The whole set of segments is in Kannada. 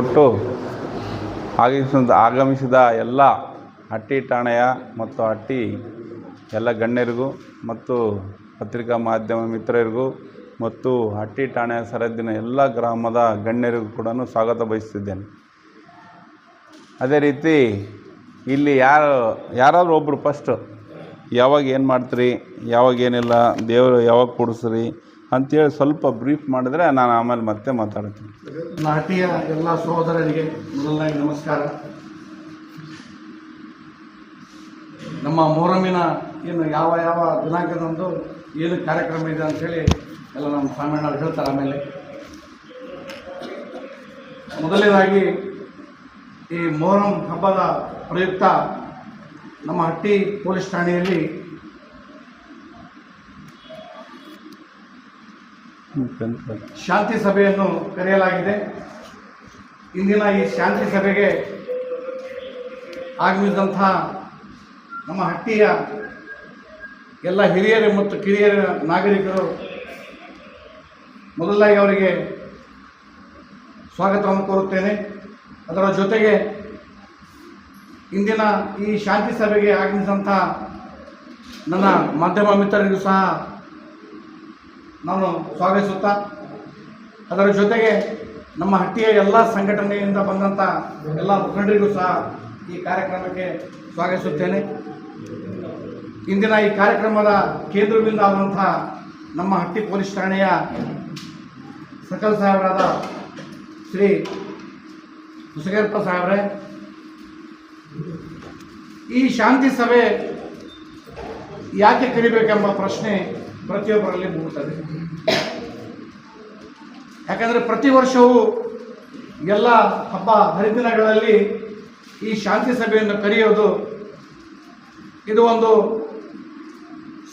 ಕೊಟ್ಟು ಆಗಮಿಸಿದ ಆಗಮಿಸಿದ ಎಲ್ಲ ಹಟ್ಟಿ ಠಾಣೆಯ ಮತ್ತು ಹಟ್ಟಿ ಎಲ್ಲ ಗಣ್ಯರಿಗೂ ಮತ್ತು ಪತ್ರಿಕಾ ಮಾಧ್ಯಮ ಮಿತ್ರರಿಗೂ ಮತ್ತು ಹಟ್ಟಿ ಠಾಣೆಯ ಸರಹದ್ದಿನ ಎಲ್ಲ ಗ್ರಾಮದ ಗಣ್ಯರಿಗೂ ಕೂಡ ಸ್ವಾಗತ ಬಯಸ್ತಿದ್ದೇನೆ. ಅದೇ ರೀತಿ ಇಲ್ಲಿ ಯಾರು ಯಾರಾದರೂ ಒಬ್ಬರು ಫಸ್ಟು ಯಾವಾಗ ಏನು ಮಾಡ್ತೀರಿ? ಯಾವಾಗ ಏನಿಲ್ಲ? ದೇವರು ಯಾವಾಗ ಕೂಡಿಸ್ರಿ? ಅಂಥೇಳಿ ಸ್ವಲ್ಪ ಬ್ರೀಫ್ ಮಾಡಿದ್ರೆ ನಾನು ಆಮೇಲೆ ಮತ್ತೆ ಮಾತಾಡ್ತೀನಿ. ನಾಟಿಯ ಎಲ್ಲ ಸಹೋದರರಿಗೆ ಮೊದಲನೇ ನಮಸ್ಕಾರ. ನಮ್ಮ ಮೊಹರಮಿನ ಏನು ಯಾವ ಯಾವ ದಿನಾಂಕದಂದು ಏನು ಕಾರ್ಯಕ್ರಮ ಇದೆ ಅಂಥೇಳಿ ಎಲ್ಲ ನಮ್ಮ ಸ್ವಾಮಿಯಣ್ಣವ್ರು ಹೇಳ್ತಾರೆ ಆಮೇಲೆ. ಮೊದಲನೇದಾಗಿ ಈ ಮೊಹರಂ ಹಬ್ಬದ ಪ್ರಯುಕ್ತ ನಮ್ಮ ಹಟ್ಟಿ ಪೊಲೀಸ್ ಠಾಣೆಯಲ್ಲಿ ಶಾಂತಿ ಸಭೆಯನ್ನು ಕರೆಯಲಾಗಿದೆ. ಇಂದಿನ ಈ ಶಾಂತಿ ಸಭೆಗೆ ಆಗಮಿಸಿದಂತಹ ನಮ್ಮ ಹಟ್ಟಿಯ ಎಲ್ಲ ಹಿರಿಯರು ಮತ್ತು ಕಿರಿಯರ ನಾಗರಿಕರು ಮೊದಲಾಗಿ ಅವರಿಗೆ ಸ್ವಾಗತವನ್ನು ಕೋರುತ್ತೇನೆ. ಅದರ ಜೊತೆಗೆ ಇಂದಿನ ಈ ಶಾಂತಿ ಸಭೆಗೆ ಆಗಮಿಸಿದಂಥ ನನ್ನ ಮಾಧ್ಯಮ ಮಿತ್ರರಿಗೂ ಸಹ ನಾನು ಸ್ವಾಗತಿಸುತ್ತಾ, ಅದರ ಜೊತೆಗೆ ನಮ್ಮ ಹಟ್ಟಿಯ ಎಲ್ಲ ಸಂಘಟನೆಯಿಂದ ಬಂದಂಥ ಎಲ್ಲ ಮುಖಂಡರಿಗೂ ಸಹ ಈ ಕಾರ್ಯಕ್ರಮಕ್ಕೆ ಸ್ವಾಗತಿಸುತ್ತೇನೆ. ಇಂದಿನ ಈ ಕಾರ್ಯಕ್ರಮದ ಕೇಂದ್ರದಿಂದ ಆದಂಥ ನಮ್ಮ ಹಟ್ಟಿ ಪೊಲೀಸ್ ಠಾಣೆಯ ಸಕಲ್ ಸಾಹೇಬರಾದ ಶ್ರೀ ಹುಸಗೇರಪ್ಪ ಸಾಹೇಬ್ರೆ, ಈ ಶಾಂತಿ ಸಭೆ ಯಾಕೆ ಕರಿಬೇಕೆಂಬ ಪ್ರಶ್ನೆ ಪ್ರತಿಯೊಬ್ಬರಲ್ಲಿ ಮೂಡುತ್ತದೆ ಯಾಕಂದರೆ ಪ್ರತಿ ವರ್ಷವೂ ಎಲ್ಲ ಹಬ್ಬ ಹರಿದಿನಗಳಲ್ಲಿ ಈ ಶಾಂತಿ ಸಭೆಯನ್ನು ಕರೆಯೋದು ಇದು ಒಂದು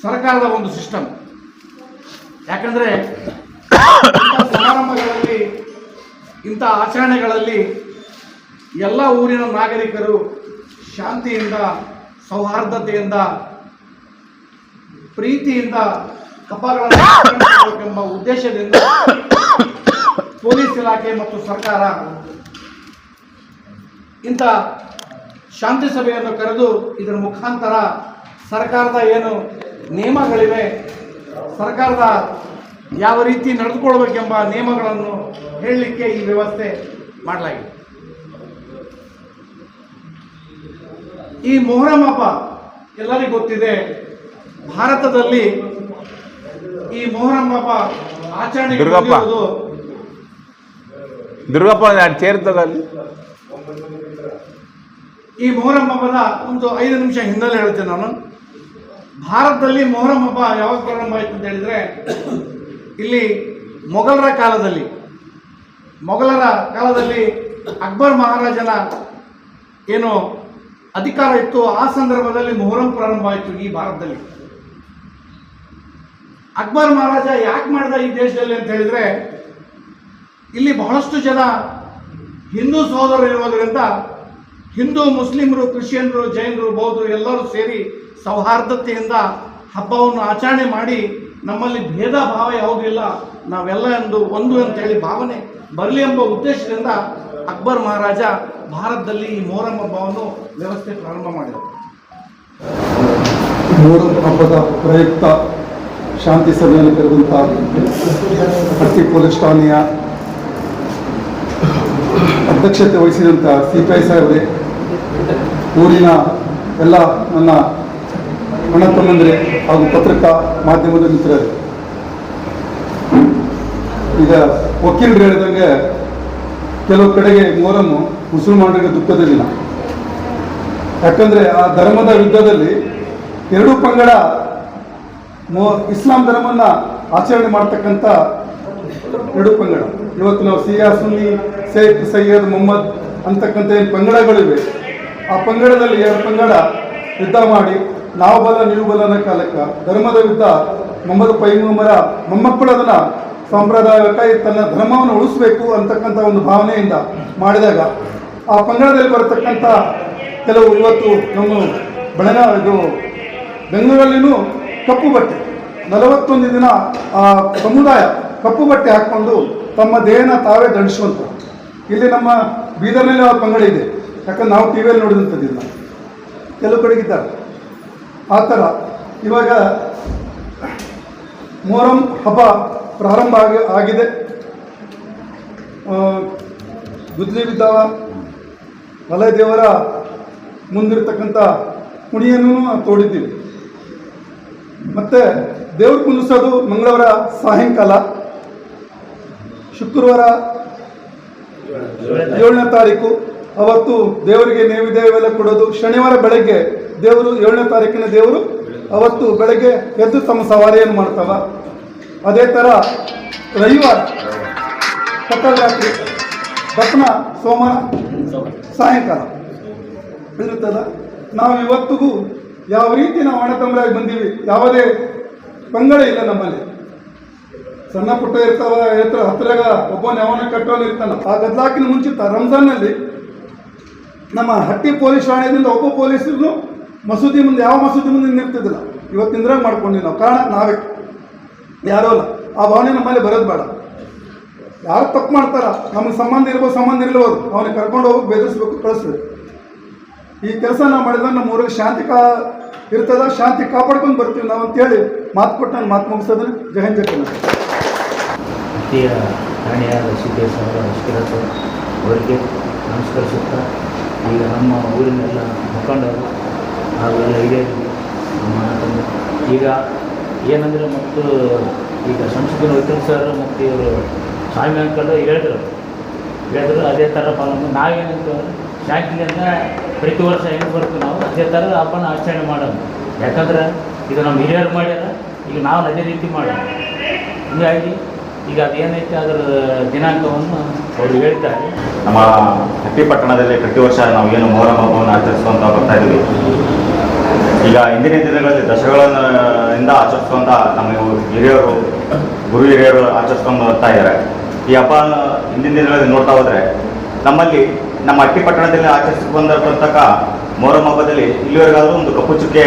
ಸರ್ಕಾರದ ಒಂದು ಸಿಸ್ಟಮ್. ಯಾಕಂದರೆ ಸಮಾರಂಭಗಳಲ್ಲಿ, ಇಂಥ ಆಚರಣೆಗಳಲ್ಲಿ ಎಲ್ಲ ಊರಿನ ನಾಗರಿಕರು ಶಾಂತಿಯಿಂದ, ಸೌಹಾರ್ದತೆಯಿಂದ, ಪ್ರೀತಿಯಿಂದ ಹಬ್ಬಗಳನ್ನು ಎಂಬ ಉದ್ದೇಶದಿಂದ ಪೊಲೀಸ್ ಇಲಾಖೆ ಮತ್ತು ಸರ್ಕಾರ ಇಂಥ ಶಾಂತಿ ಸಭೆಯನ್ನು ಕರೆದು ಇದರ ಮುಖಾಂತರ ಸರ್ಕಾರದ ಏನು ನಿಯಮಗಳಿವೆ, ಸರ್ಕಾರದ ಯಾವ ರೀತಿ ನಡೆದುಕೊಳ್ಬೇಕೆಂಬ ನಿಯಮಗಳನ್ನು ಹೇಳಲಿಕ್ಕೆ ಈ ವ್ಯವಸ್ಥೆ ಮಾಡಲಾಗಿದೆ. ಈ ಮೊಹರಂ ಹಬ್ಬ ಎಲ್ಲರಿಗೂ ಗೊತ್ತಿದೆ, ಭಾರತದಲ್ಲಿ ಈ ಮೊಹರಂ ಹಬ್ಬ ಆಚರಣೆ ದುರ್ಗಪ್ಪ. ದುರ್ಗಪ್ಪ ಎರಡು ಚೇರ್ ತಗೊಳ್ಳಿ ಈ ಮೊಹರಂ ಹಬ್ಬದ ಒಂದು ಐದು ನಿಮಿಷ ಹಿನ್ನೆಲೆ ಹೇಳ್ತೇನೆ ನಾನು. ಭಾರತದಲ್ಲಿ ಮೊಹರಂ ಹಬ್ಬ ಯಾವಾಗ ಪ್ರಾರಂಭ ಆಯಿತು ಅಂತ ಹೇಳಿದ್ರೆ ಇಲ್ಲಿ ಮೊಘಲರ ಕಾಲದಲ್ಲಿ. ಮೊಘಲರ ಕಾಲದಲ್ಲಿ ಅಕ್ಬರ್ ಮಹಾರಾಜನ ಏನು ಅಧಿಕಾರ ಇತ್ತು ಆ ಸಂದರ್ಭದಲ್ಲಿ ಮೊಹರಂ ಪ್ರಾರಂಭ ಆಯಿತು ಈ ಭಾರತದಲ್ಲಿ. ಅಕ್ಬರ್ ಮಹಾರಾಜ ಯಾಕೆ ಮಾಡಿದ ಈ ದೇಶದಲ್ಲಿ ಅಂತ ಹೇಳಿದ್ರೆ, ಇಲ್ಲಿ ಬಹಳಷ್ಟು ಜನ ಹಿಂದೂ ಸಹೋದರರು ಇರುವುದರಿಂದ ಹಿಂದೂ ಮುಸ್ಲಿಮರು, ಕ್ರಿಶ್ಚಿಯನ್ರು, ಜೈನರು, ಬೌದ್ಧರು ಎಲ್ಲರೂ ಸೇರಿ ಸೌಹಾರ್ದತೆಯಿಂದ ಹಬ್ಬವನ್ನು ಆಚರಣೆ ಮಾಡಿ ನಮ್ಮಲ್ಲಿ ಭೇದ ಭಾವ ಯಾವುದಿಲ್ಲ ನಾವೆಲ್ಲ ಎಂದು ಒಂದು ಅಂತ ಹೇಳಿ ಭಾವನೆ ಬರಲಿ ಎಂಬ ಉದ್ದೇಶದಿಂದ ಅಕ್ಬರ್ ಮಹಾರಾಜ ಭಾರತದಲ್ಲಿ ಈ ಮೊಹರಂ ಹಬ್ಬವನ್ನು ವ್ಯವಸ್ಥೆ ಪ್ರಾರಂಭ ಮಾಡಿದರು. ಮೊಹರಂ ಹಬ್ಬದ ಪ್ರಯುಕ್ತ ಶಾಂತಿ ಸಭೆಯನ್ನು ಕರೆದಂಥ ಪ್ರತಿ ಪೊಲೀಸ್ ಠಾಣೆಯ ಅಧ್ಯಕ್ಷತೆ ವಹಿಸಿದಂಥ ಸಿ ಪಿ ಐ ಸಾಹೇಬ್ರೆ, ಊರಿನ ಎಲ್ಲ ನನ್ನ ಅಣ್ಣ ತಮ್ಮಂದರೆ ಹಾಗೂ ಪತ್ರಿಕಾ ಮಾಧ್ಯಮದ ಮಿತ್ರರು. ಈಗ ವಕೀಲರು ಹೇಳಿದಂಗೆ ಕೆಲವು ಕಡೆಗೆ ಮೊಹರಮ್ಮು ಮುಸಲ್ಮಾನರಿಗೆ ದುಃಖದ ದಿನ ಯಾಕಂದ್ರೆ ಆ ಧರ್ಮದ ಯುದ್ಧದಲ್ಲಿ ಎರಡೂ ಪಂಗಡ ಇಸ್ಲಾಂ ಧರ್ಮವನ್ನು ಆಚರಣೆ ಮಾಡ್ತಕ್ಕಂಥ ಎರಡು ಪಂಗಡ. ಇವತ್ತು ನಾವು ಸಿಯಾ ಸುನ್ನಿ ಸೈಫ್ ಸೈಯದ್ ಮೊಹಮ್ಮದ್ ಅಂತಕ್ಕಂಥ ಏನು ಪಂಗಡಗಳಿವೆ, ಆ ಪಂಗಡದಲ್ಲಿ ಎರಡು ಪಂಗಡ ಯುದ್ಧ ಮಾಡಿ, ನಾವು ಬಲ ನೀವು ಬಲ ಅನ್ನೋ ಕಾಲಕ್ಕೆ, ಧರ್ಮದ ಯುದ್ಧ, ಮೊಹಮ್ಮದ್ ಪೈಮರ ಮೊಮ್ಮಕ್ಕಳು ಅದನ್ನು ಸಾಂಪ್ರದಾಯಿಕ ತನ್ನ ಧರ್ಮವನ್ನು ಉಳಿಸ್ಬೇಕು ಅಂತಕ್ಕಂಥ ಒಂದು ಭಾವನೆಯಿಂದ ಮಾಡಿದಾಗ, ಆ ಪಂಗಡದಲ್ಲಿ ಬರತಕ್ಕಂಥ ಕೆಲವು ಇವತ್ತು ನಮ್ಮ ಬೆಳಗಾವಿ ಇದು ಬೆಂಗಳೂರಲ್ಲಿನೂ ಕಪ್ಪು ಬಟ್ಟೆ. ನಲವತ್ತೊಂದು ದಿನ ಆ ಸಮುದಾಯ ಕಪ್ಪು ಬಟ್ಟೆ ಹಾಕ್ಕೊಂಡು ತಮ್ಮ ದೇಹನ ತಾವೇ ದಂಡಿಸುವಂಥ ಇಲ್ಲಿ ನಮ್ಮ ಬೀದರ್ನಲ್ಲಿ ಅವ್ರ ಪಂಗಡ ಇದೆ. ಯಾಕಂದ್ರೆ ನಾವು ಟಿ ವಿಯಲ್ಲಿ ನೋಡಿದಂಥದ್ದಿಲ್ಲ. ಕೆಲವು ಕಡೆಗಿದ್ದಾರೆ ಆ ಥರ. ಇವಾಗ ಮೊಹರಂ ಹಬ್ಬ ಪ್ರಾರಂಭ ಆಗಿ ಆಗಿದೆ. ಗುದ್ಲಿ ಬಿದ್ದಾವ ಮಲಯ ದೇವರ ಮುಂದಿರ್ತಕ್ಕಂಥ ಕುಣಿಯನ್ನು ತೋಡಿದ್ದೀವಿ. ಮತ್ತು ದೇವ್ರ ಕುಂದಿಸೋದು ಮಂಗಳವಾರ ಸಾಯಂಕಾಲ, ಶುಕ್ರವಾರ ಏಳನೇ ತಾರೀಕು. ಅವತ್ತು ದೇವರಿಗೆ ನೈವೇದ್ಯವೆಲ್ಲ ಕೊಡೋದು. ಶನಿವಾರ ಬೆಳಗ್ಗೆ ದೇವರು ಏಳನೇ ತಾರೀಕಿನ ದೇವರು ಅವತ್ತು ಬೆಳಗ್ಗೆ ಎದ್ದು ತಮ್ಮ ಸವಾರಿಯನ್ನು ಮಾಡ್ತಾವ. ಅದೇ ಥರ ರವಿವಾರ ಕತ್ತಲ ರಾತ್ರಿ ದಪ್ಪನ ಸೋಮವಾರ, ಸಾಯಂಕಾಲ. ಇರುತ್ತಲ್ಲ ನಾವು ಇವತ್ತಿಗೂ ಯಾವ ರೀತಿ ನಾವು ಅಣತಂಬರಾಗಿ ಬಂದೀವಿ, ಯಾವುದೇ ಪಂಗಡ ಇಲ್ಲ ನಮ್ಮಲ್ಲಿ. ಸಣ್ಣ ಪುಟ್ಟ ಇರ್ತಾವ ಹೇಳ್ತಾರ ಹತ್ತಿರಾಗ ಒಬ್ಬನ ಯಾವನ ಕಟ್ಟೋನ್ ಇರ್ತಾನ. ಆ ಗದ್ಲಾಕಿನ ಮುಂಚಿತ ರಂಜಾನ್ನಲ್ಲಿ ನಮ್ಮ ಹಟ್ಟಿ ಪೊಲೀಸ್ ಠಾಣೆಯಿಂದ ಒಬ್ಬ ಪೊಲೀಸರು ಮಸೂದಿ ಮುಂದೆ, ಯಾವ ಮಸೂದಿ ಮುಂದೆ ನಿಂತಿದ್ದಿಲ್ಲ. ಇವತ್ತಿಂದ್ರ ಮಾಡ್ಕೊಂಡಿ ನಾವು. ಕಾರಣ ನಾವೇ. ಯಾರೋ ಅಲ್ಲ. ಆ ಭಾವನೆ ನಮ್ಮಲ್ಲಿ ಬರೋದು ಬೇಡ. ಯಾರು ತಪ್ಪು ಮಾಡ್ತಾರ, ನಮಗೆ ಸಂಬಂಧ ಇರ್ಬೋದು ಸಂಬಂಧ ಇರ್ಬೋದು ಅವನಿಗೆ ಕರ್ಕೊಂಡು ಹೋಗಿ ಬೆದರಿಸ್ಬೇಕು, ಕಳಿಸ್ಬೇಕು. ಈ ಕೆಲಸ ನಾವು ಮಾಡಿದ್ರೆ ನಮ್ಮ ಊರಿಗೆ ಶಾಂತಿ ಕಾ ಇರ್ತದ, ಶಾಂತಿ ಕಾಪಾಡ್ಕೊಂಡು ಬರ್ತೀವಿ ನಾವು ಅಂತೇಳಿ ಮಾತು ಕೊಟ್ಟು ನಾನು ಮಾತು ಮುಗಿಸೋದ್ರೆ ಜಗನ್ ಹಿಂದ್, ಜೈ ಕರ್ನಾಟಕ. ಹತ್ತಿಯ ಠಾಣೆಯ ಸಿದ್ದೇಶ್ ಅವರ ಅಶ್ಕಿರತ್ ಅವರಿಗೆ ನಮಸ್ಕರಿಸುತ್ತಾ, ಈಗ ನಮ್ಮ ಊರಿನೆಲ್ಲ ಮುಖಂಡರು ಹಾಗೂ ಎಲ್ಲ ಹಿರಿಯರು, ನಮ್ಮ ಈಗ ಏನಂದರೆ ಮತ್ತು ಈಗ ಸಂಸ್ಕೃತ ವಕೀಲ್ ಸರ್ ಮತ್ತು ಇವರು ಸ್ವಾಮಿ ಅಂಕಲ್ ಹೇಳಿದ್ರು ಹೇಳಿದ್ರು, ಅದೇ ಥರ ಪಾಲನೆ ನಾವೇನಂತ ಶಾಂತಿಯಿಂದ ಪ್ರತಿ ವರ್ಷ ಹೆಂಗೆ ಬರ್ತೀವಿ ನಾವು ಅದೇ ಥರ ಹಬ್ಬನ ಆಚರಣೆ ಮಾಡೋದು. ಯಾಕಂದ್ರೆ ಇದು ನಮ್ಮ ಹಿರಿಯರು ಮಾಡ್ಯಾರ, ಈಗ ನಾವು ಅದೇ ರೀತಿ ಮಾಡೋಣ ಹೀಗಾಗಿ ಈಗ ಅದೇನೈತೆ ಅದರ ದಿನಾಂಕವನ್ನು ಅವರು ಹೇಳ್ತಾರೆ. ನಮ್ಮ ಹಟ್ಟಿ ಪಟ್ಟಣದಲ್ಲಿ ಪ್ರತಿ ವರ್ಷ ನಾವು ಏನು ಮೊಹರಂ ಹಬ್ಬವನ್ನು ಆಚರಿಸುವಂತ ಬರ್ತಾ ಇದ್ದೀವಿ ಈಗ ಹಿಂದಿನ ದಿನಗಳಲ್ಲಿ ದಶಕಗಳಿಂದ ಆಚರಿಸುವಂತ ನಮ್ಮ ಹಿರಿಯರು, ಗುರು ಹಿರಿಯರು ಆಚರಿಸ್ಕೊಂಡು ಬರ್ತಾ ಇದ್ದಾರೆ. ಈ ಹಬ್ಬ ಹಿಂದಿನ ದಿನಗಳಲ್ಲಿ ನೋಡ್ತಾ ಹೋದ್ರೆ ನಮ್ಮಲ್ಲಿ ನಮ್ಮ ಅಟ್ಟಿ ಪಟ್ಟಣದಲ್ಲಿ ಆಚರಿಸಿ ಬಂದಿರತಕ್ಕ ಮೊಹರಂ ಹಬ್ಬದಲ್ಲಿ ಇಲ್ಲಿವರೆಗಾದರೂ ಒಂದು ಕಪ್ಪು ಚುಕ್ಕೆ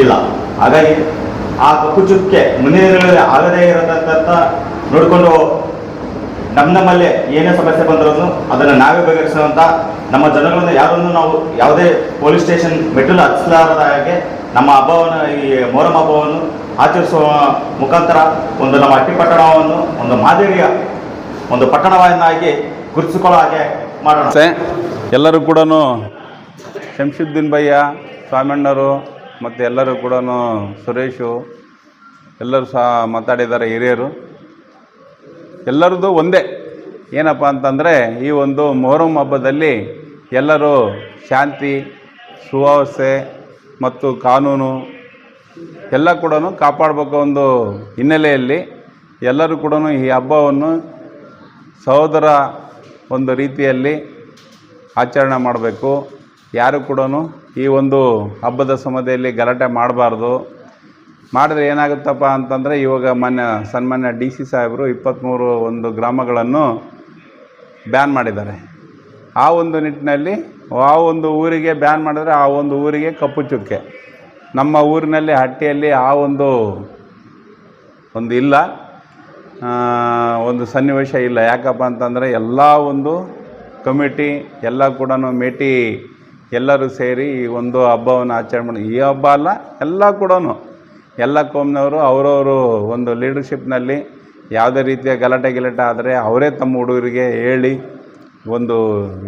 ಇಲ್ಲ. ಹಾಗಾಗಿ ಆ ಕಪ್ಪು ಚುಕ್ಕೆ ಮುಂದಿನ ದಿನಗಳಲ್ಲಿ ಆಗದೇ ಇರತಕ್ಕಂಥ ನೋಡಿಕೊಂಡು ನಮ್ಮ ನಮ್ಮಲ್ಲೇ ಏನೇ ಸಮಸ್ಯೆ ಬಂದಿರೋದು ಅದನ್ನು ನಾವೇ ಬಗೆಹರಿಸುವಂತ ನಮ್ಮ ಜನಗಳನ್ನು ಯಾರನ್ನು ನಾವು ಯಾವುದೇ ಪೊಲೀಸ್ ಸ್ಟೇಷನ್ ಮೆಟ್ಟಿಲು ಹಚ್ಚಲಾರದ ಹಾಗೆ ನಮ್ಮ ಹಬ್ಬವನ್ನು, ಈ ಮೊಹರಂ ಹಬ್ಬವನ್ನು ಆಚರಿಸುವ ಮುಖಾಂತರ ಒಂದು ನಮ್ಮ ಅಟ್ಟಿ ಪಟ್ಟಣವನ್ನು, ಒಂದು ಮಾದರಿಯ ಒಂದು ಪಟ್ಟಣವನ್ನಾಗಿ ಗುರುತಿಸಿಕೊಳ್ಳೋ ಹಾಗೆ ಮಾಡೋಣ. ಎಲ್ಲರೂ ಕೂಡ ಶಂಶುದ್ದೀನ್ ಭಯ್ಯ, ಸ್ವಾಮಣ್ಣರು, ಮತ್ತು ಎಲ್ಲರೂ ಕೂಡ ಸುರೇಶು, ಎಲ್ಲರೂ ಸಹ ಮಾತಾಡಿದ್ದಾರೆ ಹಿರಿಯರು. ಎಲ್ಲರದ್ದು ಒಂದೇ. ಏನಪ್ಪ ಅಂತಂದರೆ, ಈ ಒಂದು ಮೊಹರಂ ಹಬ್ಬದಲ್ಲಿ ಎಲ್ಲರೂ ಶಾಂತಿ, ಸುವ್ಯವಸ್ಥೆ ಮತ್ತು ಕಾನೂನು ಎಲ್ಲ ಕೂಡ ಕಾಪಾಡಬೇಕು ಒಂದು ಹಿನ್ನೆಲೆಯಲ್ಲಿ ಎಲ್ಲರೂ ಕೂಡ ಈ ಹಬ್ಬವನ್ನು ಸಹೋದರ ಒಂದು ರೀತಿಯಲ್ಲಿ ಆಚರಣೆ ಮಾಡಬೇಕು. ಯಾರು ಕೂಡ ಈ ಒಂದು ಹಬ್ಬದ ಸಮಯದಲ್ಲಿ ಗಲಾಟೆ ಮಾಡಬಾರ್ದು. ಮಾಡಿದ್ರೆ ಏನಾಗುತ್ತಪ್ಪ ಅಂತಂದರೆ ಇವಾಗ ಮಾನ್ಯ ಸನ್ಮಾನ್ಯ ಡಿ ಸಿ ಸಾಹೇಬರು ಇಪ್ಪತ್ತ್ಮೂರು ಒಂದು ಗ್ರಾಮಗಳನ್ನು ಬ್ಯಾನ್ ಮಾಡಿದ್ದಾರೆ. ಆ ಒಂದು ನಿಟ್ಟಿನಲ್ಲಿ ಆ ಒಂದು ಊರಿಗೆ ಬ್ಯಾನ್ ಮಾಡಿದ್ರೆ ಆ ಒಂದು ಊರಿಗೆ ಕಪ್ಪು ಚುಕ್ಕೆ. ನಮ್ಮ ಊರಿನಲ್ಲಿ ಹಟ್ಟಿಯಲ್ಲಿ ಆ ಒಂದು ಒಂದು ಇಲ್ಲ. ಒಂದು ಸನ್ನಿವೇಶ ಇಲ್ಲ. ಯಾಕಪ್ಪ ಅಂತಂದರೆ ಎಲ್ಲ ಒಂದು ಕಮಿಟಿ, ಎಲ್ಲ ಕೂಡ ಮೇಟಿ ಎಲ್ಲರೂ ಸೇರಿ ಈ ಒಂದು ಹಬ್ಬವನ್ನು ಆಚರಣೆ ಮಾಡಿ ಈ ಹಬ್ಬ ಅಲ್ಲ, ಎಲ್ಲ ಕೂಡ ಎಲ್ಲ ಕೋಮ್ನವರು ಅವರವರು ಒಂದು ಲೀಡರ್ಶಿಪ್ನಲ್ಲಿ ಯಾವುದೇ ರೀತಿಯ ಗಲಾಟೆ ಗಿಲಾಟೆ ಆದರೆ ಅವರೇ ತಮ್ಮ ಹುಡುಗರಿಗೆ ಹೇಳಿ ಒಂದು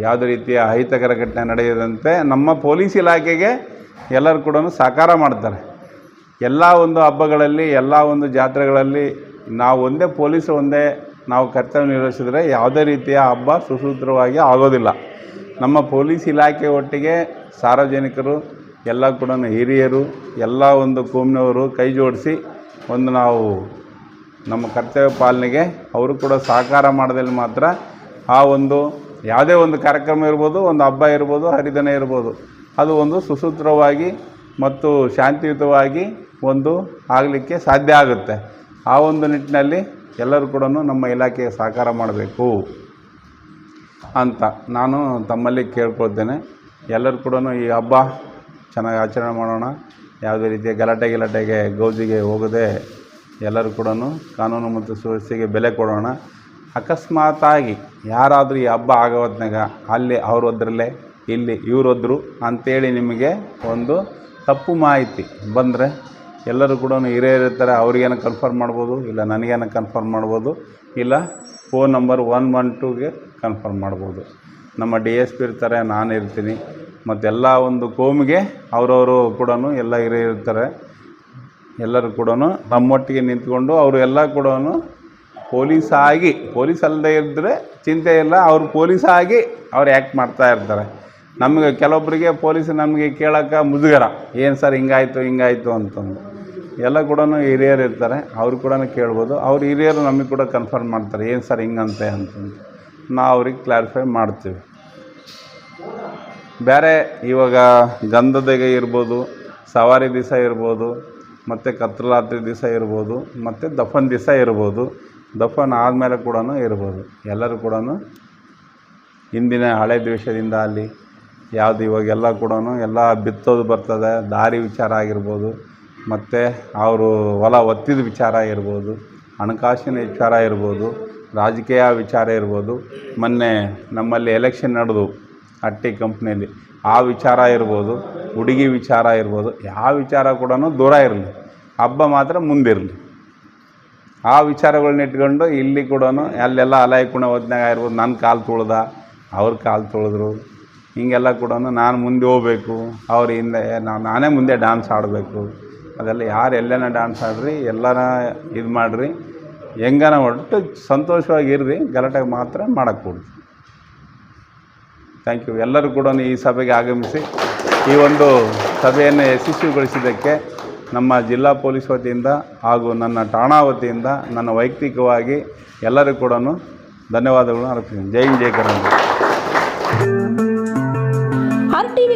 ಯಾವುದೇ ರೀತಿಯ ಅಹಿತಕರ ಘಟನೆ ನಡೆಯದಂತೆ ನಮ್ಮ ಪೊಲೀಸ್ ಇಲಾಖೆಗೆ ಎಲ್ಲರೂ ಕೂಡ ಸಹಕಾರ ಮಾಡ್ತಾರೆ. ಎಲ್ಲ ಒಂದು ಹಬ್ಬಗಳಲ್ಲಿ, ಎಲ್ಲ ಒಂದು ಜಾತ್ರೆಗಳಲ್ಲಿ ನಾವು ಒಂದೇ ಪೊಲೀಸರು ಒಂದೇ ನಾವು ಕರ್ತವ್ಯ ನಿರ್ವಹಿಸಿದ್ರೆ ಯಾವುದೇ ರೀತಿಯ ಹಬ್ಬ ಸುಸೂತ್ರವಾಗಿ ಆಗೋದಿಲ್ಲ. ನಮ್ಮ ಪೊಲೀಸ್ ಇಲಾಖೆ ಒಟ್ಟಿಗೆ ಸಾರ್ವಜನಿಕರು, ಎಲ್ಲ ಕೂಡ ಹಿರಿಯರು, ಎಲ್ಲ ಒಂದು ಕೋಮಿನವರು ಕೈ ಜೋಡಿಸಿ ಒಂದು ನಾವು ನಮ್ಮ ಕರ್ತವ್ಯ ಪಾಲನೆಗೆ ಅವರು ಕೂಡ ಸಹಕಾರ ಮಾಡಿದಲ್ಲಿ ಮಾತ್ರ ಆ ಒಂದು ಯಾವುದೇ ಒಂದು ಕಾರ್ಯಕ್ರಮ ಇರ್ಬೋದು, ಒಂದು ಹಬ್ಬ ಇರ್ಬೋದು, ಹರಿದನ ಇರ್ಬೋದು. ಅದು ಒಂದು ಸುಸೂತ್ರವಾಗಿ ಮತ್ತು ಶಾಂತಿಯುತವಾಗಿ ಒಂದು ಆಗಲಿಕ್ಕೆ ಸಾಧ್ಯ ಆಗುತ್ತೆ. ಆ ಒಂದು ನಿಟ್ಟಿನಲ್ಲಿ ಎಲ್ಲರೂ ಕೂಡ ನಮ್ಮ ಇಲಾಖೆಗೆ ಸಹಕಾರ ಮಾಡಬೇಕು ಅಂತ ನಾನು ತಮ್ಮಲ್ಲಿ ಕೇಳ್ಕೊಳ್ತೇನೆ. ಎಲ್ಲರೂ ಕೂಡ ಈ ಹಬ್ಬ ಚೆನ್ನಾಗಿ ಆಚರಣೆ ಮಾಡೋಣ. ಯಾವುದೇ ರೀತಿಯ ಗಲಾಟೆ ಗಲಾಟೆಗೆ, ಗೌಜಿಗೆ ಹೋಗದೆ ಎಲ್ಲರೂ ಕೂಡ ಕಾನೂನು ಮತ್ತು ಸುವ್ಯವಸ್ಥೆಗೆ ಬೆಲೆ ಕೊಡೋಣ. ಅಕಸ್ಮಾತಾಗಿ ಯಾರಾದರೂ ಈ ಹಬ್ಬ ಆಗೋ ಹೊತ್ನಾಗ ಅಲ್ಲಿ ಅವರು ಹೋದ್ರಲ್ಲೇ ಇಲ್ಲಿ ಇವರೊದ್ರು ಅಂಥೇಳಿ ನಿಮಗೆ ಒಂದು ತಪ್ಪು ಮಾಹಿತಿ ಬಂದರೆ ಎಲ್ಲರೂ ಕೂಡ ಹಿರಿಯರು ಇರ್ತಾರೆ, ಅವ್ರಿಗೇನು ಕನ್ಫರ್ಮ್ ಮಾಡ್ಬೋದು, ಇಲ್ಲ ನನಗೇನು ಕನ್ಫರ್ಮ್ ಮಾಡ್ಬೋದು, ಇಲ್ಲ ಫೋನ್ ನಂಬರ್ ಒನ್ ಒನ್ ಟೂಗೆ ಕನ್ಫರ್ಮ್ ಮಾಡ್ಬೋದು. ನಮ್ಮ ಡಿ ಎಸ್ ಪಿ ಇರ್ತಾರೆ, ನಾನು ಇರ್ತೀನಿ. ಮತ್ತೆಲ್ಲ ಒಂದು ಕೋಮಿಗೆ ಅವರವರು ಕೂಡ ಎಲ್ಲ ಹಿರಿಯರು ಇರ್ತಾರೆ. ಎಲ್ಲರೂ ಕೂಡ ನಮ್ಮೊಟ್ಟಿಗೆ ನಿಂತ್ಕೊಂಡು ಅವರು ಎಲ್ಲ ಕೂಡ ಪೊಲೀಸ್ ಆಗಿ ಪೊಲೀಸ್ ಅಲ್ಲದೆ ಇದ್ದರೆ ಚಿಂತೆ ಇಲ್ಲ, ಅವರು ಪೊಲೀಸ್ ಆಗಿ ಅವ್ರು ಆ್ಯಕ್ಟ್ ಮಾಡ್ತಾ ಇರ್ತಾರೆ. ನಮಗೆ ಕೆಲವೊಬ್ಬರಿಗೆ ಪೊಲೀಸ್ ನಮಗೆ ಕೇಳೋಕೆ ಮುಜುಗರ, ಏನು ಸರ್ ಹಿಂಗಾಯಿತು ಹಿಂಗಾಯಿತು ಅಂತಂದು. ಎಲ್ಲ ಕೂಡ ಹಿರಿಯರು ಇರ್ತಾರೆ, ಅವ್ರು ಕೂಡ ಕೇಳ್ಬೋದು. ಅವ್ರ ಹಿರಿಯರು ನಮಗೆ ಕೂಡ ಕನ್ಫರ್ಮ್ ಮಾಡ್ತಾರೆ, ಏನು ಸರ್ ಹಿಂಗಂತೆ? ಅಂತಂದು. ನಾವು ಅವ್ರಿಗೆ ಕ್ಲಾರಿಫೈ ಮಾಡ್ತೀವಿ. ಬೇರೆ ಇವಾಗ ಗಂಧದಗೆ ಇರ್ಬೋದು, ಸವಾರಿ ದಿವಸ ಇರ್ಬೋದು, ಮತ್ತು ಕತ್ಲಾತ್ರಿ ದಿವಸ ಇರ್ಬೋದು, ಮತ್ತು ದಫನ್ ದಿವಸ ಇರ್ಬೋದು, ದಫನ್ ಆದಮೇಲೆ ಕೂಡ ಇರ್ಬೋದು. ಎಲ್ಲರೂ ಕೂಡ ಹಿಂದಿನ ಹಳೆ ದ್ವೇಷದಿಂದ ಅಲ್ಲಿ, ಯಾವುದು ಇವಾಗೆಲ್ಲ ಕೂಡ ಎಲ್ಲ ಬಿತ್ತೋದು ಬರ್ತದೆ, ದಾರಿ ವಿಚಾರ ಆಗಿರ್ಬೋದು ಮತ್ತು ಅವರು ಹೊಲ ಒತ್ತಿದ ವಿಚಾರ ಇರ್ಬೋದು, ಹಣಕಾಸಿನ ವಿಚಾರ ಇರ್ಬೋದು, ರಾಜಕೀಯ ವಿಚಾರ ಇರ್ಬೋದು. ಮೊನ್ನೆ ನಮ್ಮಲ್ಲಿ ಎಲೆಕ್ಷನ್ ನಡೆದು ಹಟ್ಟಿ ಕಂಪ್ನಿಯಲ್ಲಿ ಆ ವಿಚಾರ ಇರ್ಬೋದು, ಹುಡುಗಿ ವಿಚಾರ ಇರ್ಬೋದು, ಯಾವ ವಿಚಾರ ಕೂಡ ದೂರ ಇರಲಿ, ಹಬ್ಬ ಮಾತ್ರ ಮುಂದಿರಲಿ. ಆ ವಿಚಾರಗಳನ್ನ ಇಟ್ಕೊಂಡು ಇಲ್ಲಿ ಕೂಡ ಅಲ್ಲೆಲ್ಲ ಅಲಯ ಕುಣ ಹೊತ್ನಾಗ ಇರ್ಬೋದು ನನ್ನ ಕಾಲು ತುಳ್ದ, ಅವ್ರ ಕಾಲು ತುಳಿದ್ರು. ಹೀಗೆಲ್ಲ ಕೂಡ ನಾನು ಮುಂದೆ ಹೋಗ್ಬೇಕು, ಅವ್ರ ಹಿಂದೆ, ನಾನೇ ಮುಂದೆ ಡ್ಯಾನ್ಸ್ ಆಡಬೇಕು. ಅದೆಲ್ಲ ಯಾರು ಎಲ್ಲೇನ ಡ್ಯಾನ್ಸ್ ಆಡ್ರಿ ಎಲ್ಲನ ಇದು ಮಾಡಿರಿ ಹೆಂಗನ ಒಟ್ಟು ಸಂತೋಷವಾಗಿರ್ರಿ ಗಲಾಟೆಗೆ ಮಾತ್ರ ಮಾಡೋಕ್ಕೆ ಕೊಡ್ರಿ. ಥ್ಯಾಂಕ್ ಯು ಎಲ್ಲರೂ ಕೂಡ ಈ ಸಭೆಗೆ ಆಗಮಿಸಿ ಈ ಒಂದು ಸಭೆಯನ್ನು ಯಶಸ್ವಿಗೊಳಿಸಿದ್ದಕ್ಕೆ ನಮ್ಮ ಜಿಲ್ಲಾ ಪೊಲೀಸ್ ವತಿಯಿಂದ ಹಾಗೂ ನನ್ನ ಠಾಣಾ ವತಿಯಿಂದ ನನ್ನ ವೈಯಕ್ತಿಕವಾಗಿ ಎಲ್ಲರಿಗೂ ಕೂಡ ಧನ್ಯವಾದಗಳನ್ನು ಅರ್ಪಿಸ್ತೀನಿ. ಜೈ ಹಿಂದ್, ಜೈ ಕರ್ನಾಟಕ.